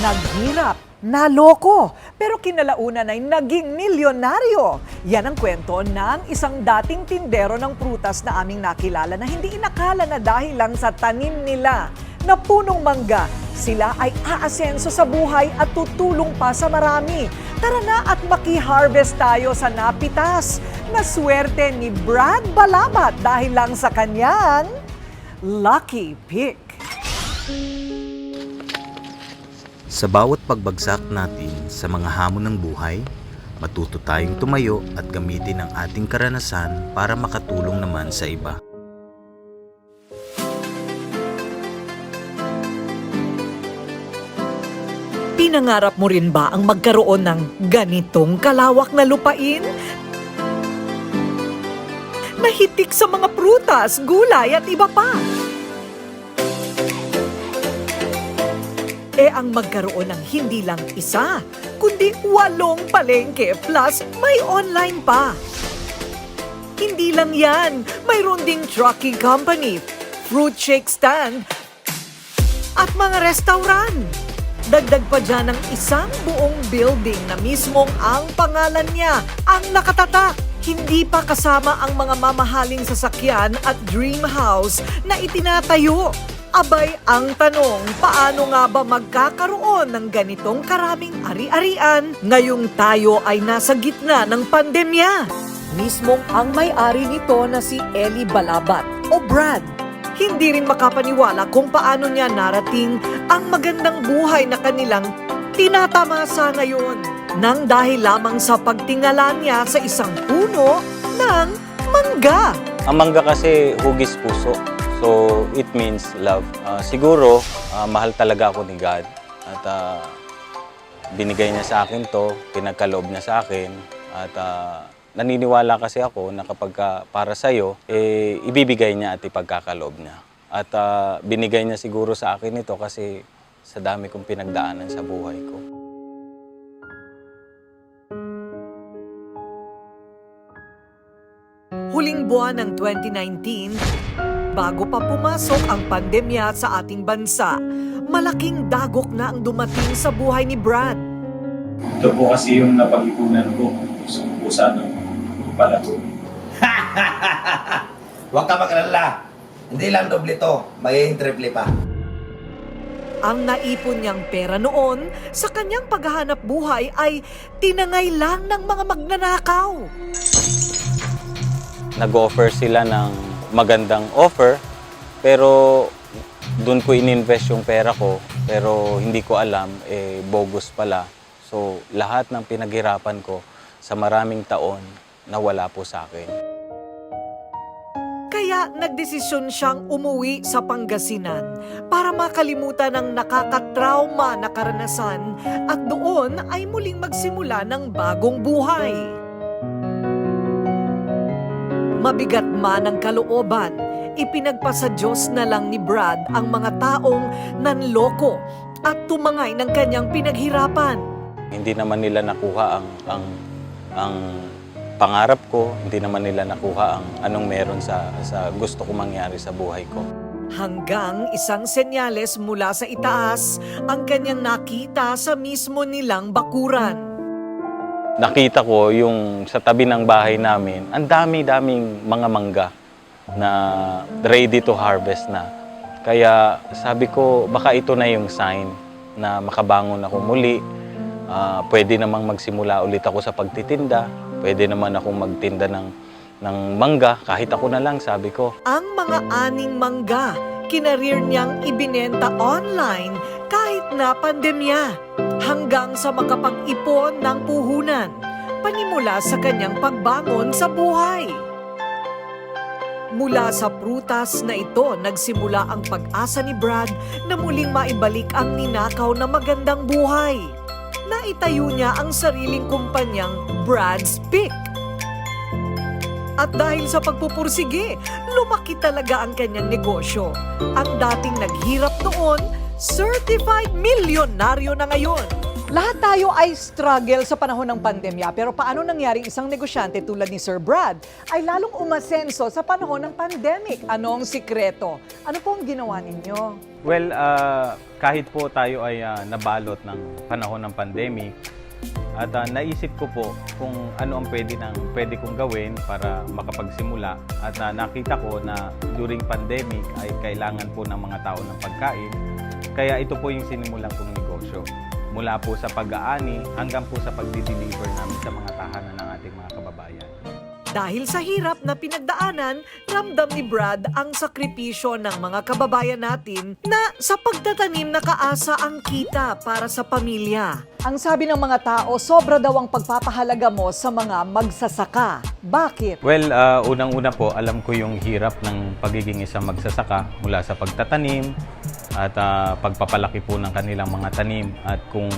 Naghirap, naloko, pero kinalaunan ay naging milyonaryo. Yan ang kwento ng isang dating tindero ng prutas na aming nakilala na hindi inakala na dahil lang sa tanim nila na punong mangga, sila ay aasenso sa buhay at tutulong pa sa marami. Tara na at maki-harvest tayo sa napitas na swerte ni Brad Balabat dahil lang sa kanyang lucky pick. Sa bawat pagbagsak natin sa mga hamon ng buhay, matuto tayong tumayo at gamitin ang ating karanasan para makatulong naman sa iba. Pinangarap mo rin ba ang magkaroon ng ganitong kalawak na lupain? Nahitik sa mga prutas, gulay at iba pa. E ang magkaroon ng hindi lang isa, kundi walong palengke plus may online pa. Hindi lang yan, mayroon ding trucking company, fruit shake stand, at mga restaurant. Dagdag pa dyan ng isang buong building na mismong ang pangalan niya ang nakatatak. Hindi pa kasama ang mga mamahaling sasakyan at dream house na itinatayo. Abay, ang tanong, paano nga ba magkakaroon ng ganitong karaming ari-arian ngayong tayo ay nasa gitna ng pandemya? Mismong ang may-ari nito na si Eli Balabat o Brad hindi rin makapaniwala kung paano niya narating ang magandang buhay na kanilang tinatamasa ngayon. Nang dahil lamang sa pagtingala niya sa isang puno ng mangga. Ang mangga kasi hugis puso. So, it means love. Ah, siguro, ah, mahal talaga ako ni God. At ah, binigay niya sa akin to, pinagkaloob niya sa akin. At ah, naniniwala kasi ako na kapag ka para sa'yo, eh, ibibigay niya at ipagkakaloob niya. At ah, binigay niya siguro sa akin ito kasi sa dami kong pinagdaanan sa buhay ko. Huling buwan ng 2019, bago pa pumasok ang pandemya sa ating bansa, malaking dagok na ang dumating sa buhay ni Brad. Ito po kasi yung napag-ipunan ko sa pusa ng pala. Huwag ka mag-alala. Hindi lang doble to, magiging triple pa. Ang naipon niyang pera noon sa kanyang paghahanap buhay ay tinangay lang ng mga magnanakaw. nag-offer sila ng magandang offer pero doon ko ininvest yung pera ko pero hindi ko alam eh bogus pala so lahat ng pinaghirapan ko sa maraming taon nawala po sa akin Kaya nagdesisyon siyang umuwi sa Pangasinan para makalimutan ang nakakatrauma na karanasan at doon ay muling magsimula ng bagong buhay. Mabigat man ang kalooban, ipinagpasa Diyos na lang ni Brad ang mga taong nanloko at tumangay ng kanyang pinaghirapan. hindi naman nila nakuha ang ang ang pangarap ko hindi naman nila nakuha ang anong meron sa sa gusto ko mangyari sa buhay ko Hanggang isang senyales mula sa itaas ang kanyang nakita sa mismo nilang bakuran. Nakita ko yung sa tabi ng bahay namin, ang dami-daming mga mangga na ready to harvest na. Kaya sabi ko, baka ito na yung sign na makabangon ako muli. Ah, pwede namang magsimula ulit ako sa pagtitinda. Pwede naman akong magtinda ng, ng mangga, kahit ako na lang, sabi ko. Ang mga aning mangga, kinarir niyang ibinenta online kahit na pandemya hanggang sa makapag-ipon ng puhunan panimula sa kanyang pagbangon sa buhay. Mula sa prutas na ito, nagsimula ang pag-asa ni Brad na muling maibalik ang ninakaw na magandang buhay. Naitayo niya ang sariling kumpanyang Brad's Pick. At dahil sa pagpupursige, lumaki talaga ang kanyang negosyo. Ang dating naghirap noon, certified milyonaryo na ngayon. Lahat tayo ay struggle sa panahon ng pandemya pero paano nangyaring isang negosyante tulad ni Sir Brad ay lalong umasenso sa panahon ng pandemic? Anong sikreto? Ano po ang ginawa ninyo? Well, ah, kahit po tayo ay ah, nabalot ng panahon ng pandemic, at ah, naisip ko po kung ano ang pwede, ng, pwede kong gawin para makapagsimula. At ah, nakita ko na during pandemic ay kailangan po ng mga tao ng pagkain. Kaya ito po yung sinimulan kong negosyo. Mula po sa pag-aani hanggang po sa pagdi-deliver namin sa mga tahanan ng ating mga kababayan. Dahil sa hirap na pinagdaanan, ramdam ni Brad ang sakripisyo ng mga kababayan natin na sa pagtatanim nakaasa ang kita para sa pamilya. Ang sabi ng mga tao, sobra daw ang pagpapahalaga mo sa mga magsasaka. Bakit? Well, ah, unang-una po, alam ko yung hirap ng pagiging isang magsasaka mula sa pagtatanim at ah, pagpapalaki po ng kanilang mga tanim. At kung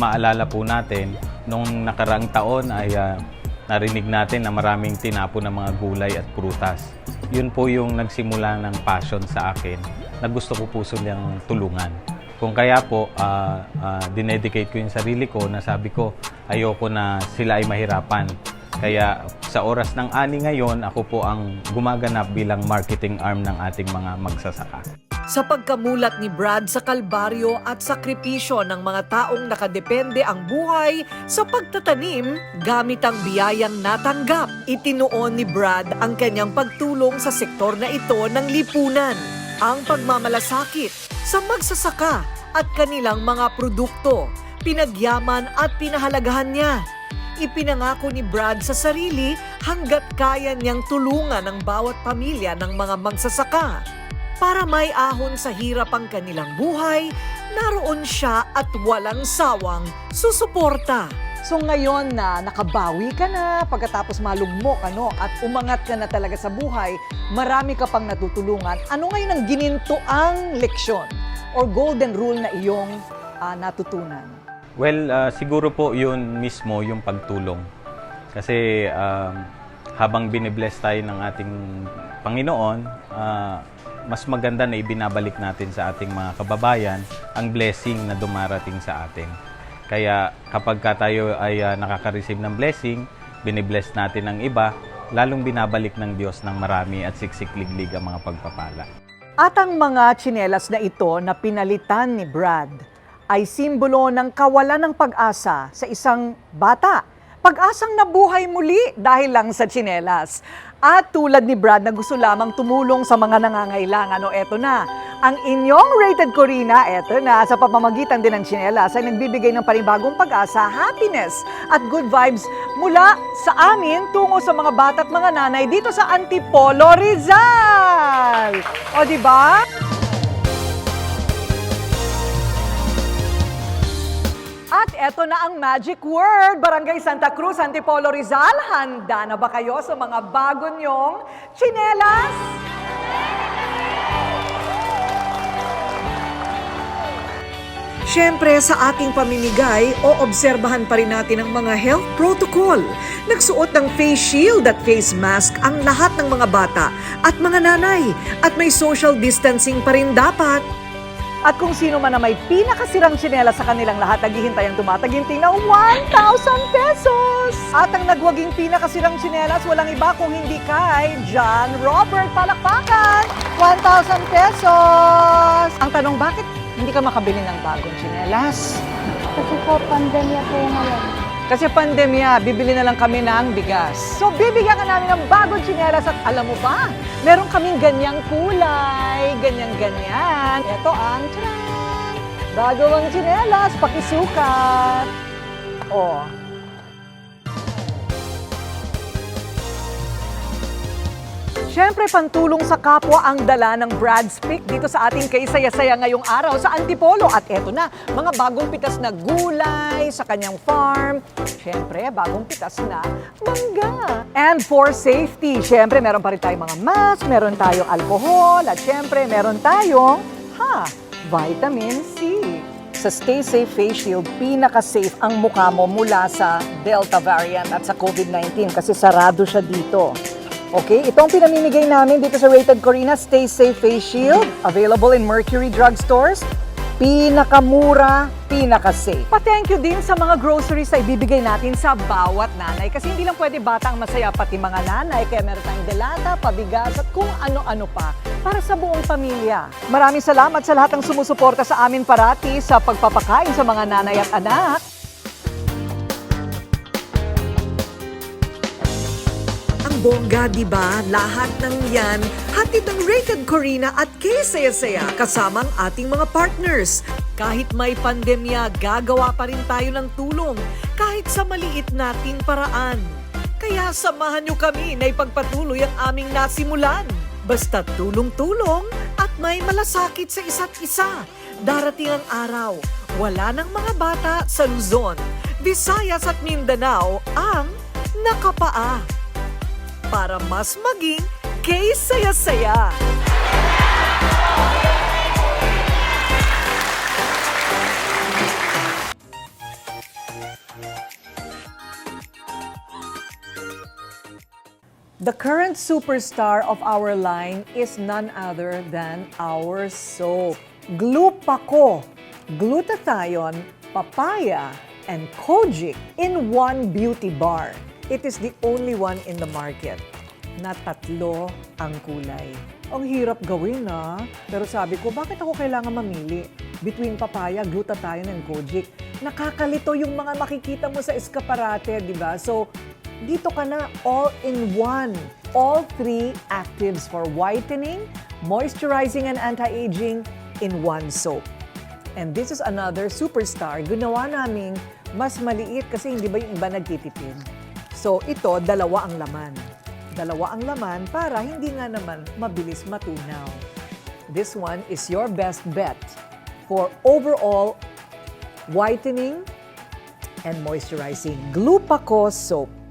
maalala po natin, nung nakaraang taon ay ah, narinig natin na maraming tinapo ng mga gulay at prutas. Yun po yung nagsimula ng passion sa akin na gusto ko po silang tulungan. Kung kaya po, ah, ah, dinedicate ko yung sarili ko na sabi ko, ayoko na sila ay mahirapan. Kaya sa oras ng ani ngayon, ako po ang gumaganap bilang marketing arm ng ating mga magsasaka. Sa pagkamulat ni Brad sa kalbaryo at sakripisyo ng mga taong nakadepende ang buhay sa pagtatanim gamit ang biyayang natanggap. Itinuon ni Brad ang kanyang pagtulong sa sektor na ito ng lipunan, ang pagmamalasakit sa magsasaka at kanilang mga produkto. Pinagyaman at pinahalagahan niya. Ipinangako ni Brad sa sarili hanggat kaya niyang tulungan ang bawat pamilya ng mga magsasaka. Para may ahon sa hirap ang kanilang buhay, naroon siya at walang sawang susuporta. So ngayon na nakabawi ka na pagkatapos malugmok ano, at umangat ka na talaga sa buhay, marami ka pang natutulungan. Ano ngayon ang ginintoang leksyon or golden rule na iyong ah, natutunan? Well, ah, siguro po yun mismo yung pagtulong. Kasi um, habang binibless tayo ng ating Panginoon, ah, mas maganda na ibinabalik natin sa ating mga kababayan ang blessing na dumarating sa atin. Kaya kapag ka tayo ay ah, nakaka-receive ng blessing, binibless natin ang iba, lalong binabalik ng Diyos ng marami at siksik-liglig ang mga pagpapala. At ang mga tsinelas na ito na pinalitan ni Brad ay simbolo ng kawalan ng pag-asa sa isang bata. Pag-asang nabuhay muli dahil lang sa tsinelas. At tulad ni Brad na gusto lamang tumulong sa mga nangangailangan, o eto na, ang inyong rated Corina, eto na, sa pamamagitan din ng tsinelas ay nagbibigay ng panibagong pag-asa, happiness at good vibes mula sa amin tungo sa mga bata at mga nanay dito sa Antipolo, Rizal. O di ba? Eto na ang magic word, Barangay Santa Cruz, Antipolo, Rizal. Handa na ba kayo sa mga bago nyong chinelas? Siyempre, sa ating pamimigay, o obserbahan pa rin natin ang mga health protocol. Nagsuot ng face shield at face mask ang lahat ng mga bata at mga nanay. At may social distancing pa rin dapat. At kung sino man na may pinakasirang tsinela sa kanilang lahat, naghihintay ang tumataginting na 1,000 pesos! At ang nagwaging pinakasirang tsinelas, walang iba kung hindi kay John Robert Palakpakan! 1,000 pesos! Ang tanong, bakit hindi ka makabili ng bagong tsinelas? Kasi po, pandemya po ngayon. Kasi pandemya, bibili na lang kami ng bigas. So, bibigyan ka namin ng bagong tsinelas at alam mo ba, meron kaming ganyang kulay, ganyan-ganyan. Ito ang tcharan! Bago ang tsinelas, pakisukat. Oh. Siyempre, pantulong sa kapwa ang dala ng Brad Speak dito sa ating kaisaya-saya ngayong araw sa Antipolo. At eto na, mga bagong pitas na gulay sa kanyang farm. Siyempre, bagong pitas na mangga. And for safety, siyempre, meron pa rin tayong mga mask, meron tayong alcohol, at siyempre, meron tayong, ha, vitamin C. Sa Stay Safe Face Shield, pinaka-safe ang mukha mo mula sa Delta variant at sa COVID-19 kasi sarado siya dito. Okay, itong pinamimigay namin dito sa Rated Corina Stay Safe Face Shield, available in Mercury Drug Stores. Pinakamura, pinaka-safe. Pa-thank you din sa mga groceries na ibibigay natin sa bawat nanay. Kasi hindi lang pwede bata ang masaya, pati mga nanay. Kaya meron tayong delata, pabigas at kung ano-ano pa para sa buong pamilya. Maraming salamat sa lahat ng sumusuporta sa amin parati sa pagpapakain sa mga nanay at anak. Bongga, di ba? Lahat ng yan, hatid ng Rated Corina at K-Saya kasama ang ating mga partners. Kahit may pandemya, gagawa pa rin tayo ng tulong kahit sa maliit nating paraan. Kaya samahan nyo kami na ipagpatuloy ang aming nasimulan. Basta tulong-tulong at may malasakit sa isa't isa. Darating ang araw, wala ng mga bata sa Luzon, Visayas at Mindanao ang nakapaa para mas maging kay saya-saya. The current superstar of our line is none other than our soap. Glupako, glutathione, papaya, and kojic in one beauty bar. It is the only one in the market na tatlo ang kulay. Ang hirap gawin na. Pero sabi ko, bakit ako kailangan mamili between papaya, glutathione, and kojic? Nakakalito yung mga makikita mo sa eskaparate, di ba? So, dito ka na all in one. All three actives for whitening, moisturizing, and anti-aging in one soap. And this is another superstar. Ginawa naming mas maliit kasi hindi ba yung iba nagtitipid. So ito, dalawa ang laman. Dalawa ang laman para hindi nga naman mabilis matunaw. This one is your best bet for overall whitening and moisturizing. Glupaco soap.